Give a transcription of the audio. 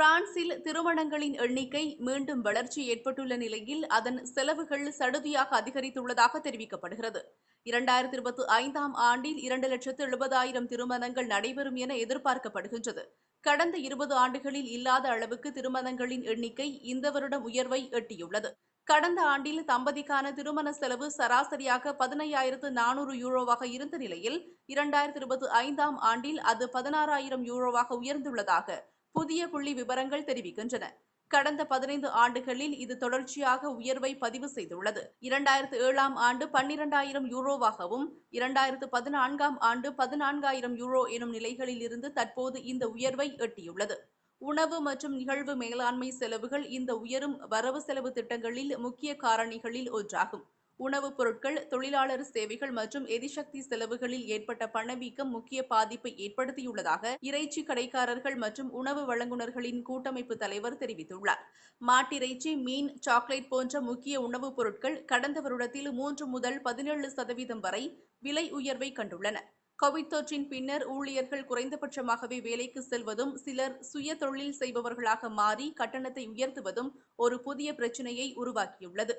பிரான்சில் திருமணங்களின் எண்ணிக்கை மீண்டும் வளர்ச்சி ஏற்பட்டுள்ள நிலையில் அதன் செலவுகள் சடுதியாக அதிகரித்துள்ளதாக தெரிவிக்கப்படுகிறது. இரண்டாயிரத்தி இருபத்தி ஐந்தாம் ஆண்டில் இரண்டு லட்சத்து எழுபதாயிரம் திருமணங்கள் நடைபெறும் என எதிர்பார்க்கப்படுகின்றது. கடந்த இருபது ஆண்டுகளில் இல்லாத அளவுக்கு திருமணங்களின் எண்ணிக்கை இந்த வருடம் உயர்வை எட்டியுள்ளது. கடந்த ஆண்டில் தம்பதிக்கான திருமண செலவு சராசரியாக பதினையாயிரத்து நானூறு யூரோவாக இருந்த நிலையில் இரண்டாயிரத்தி இருபத்தி ஐந்தாம் ஆண்டில் அது பதினாறாயிரம் யூரோவாக உயர்ந்துள்ளதாக புதிய புள்ளி விவரங்கள் தெரிவிக்கின்றன. கடந்த பதினைந்து ஆண்டுகளில் இது தொடர்ச்சியாக உயர்வை பதிவு செய்துள்ளது. இரண்டாயிரத்து ஏழாம் ஆண்டு பன்னிரண்டாயிரம் யூரோவாகவும் இரண்டாயிரத்து பதினான்காம் ஆண்டு பதினான்காயிரம் யூரோ எனும் நிலைகளில் இருந்து தற்போது இந்த உயர்வை எட்டியுள்ளது. உணவு மற்றும் நிகழ்வு மேலாண்மை செலவுகள் இந்த உயரும் வரவு செலவு திட்டங்களில் முக்கிய காரணிகளில் ஒன்றாகும். உணவுப் பொருட்கள் தொழிலாளர் சேவைகள் மற்றும் எரிசக்தி செலவுகளில் ஏற்பட்ட பணவீக்கம் முக்கிய பாதிப்பை ஏற்படுத்தியுள்ளதாக இறைச்சி கடைக்காரர்கள் மற்றும் உணவு வழங்குநர்களின் கூட்டமைப்பு தலைவர் தெரிவித்துள்ளார். மாட்டிறைச்சி மீன் சாக்லேட் போன்ற முக்கிய உணவுப் பொருட்கள் கடந்த வருடத்தில் மூன்று முதல் பதினேழு சதவீதம் வரை விலை உயர்வை கண்டுள்ளன. கோவிட் தொற்றின் பின்னர் ஊழியர்கள் குறைந்தபட்சமாகவே வேலைக்கு செல்வதும் சிலர் சுய தொழில் செய்பவர்களாக மாறி கட்டணத்தை உயர்த்துவதும் ஒரு புதிய பிரச்சினையை உருவாக்கியுள்ளது.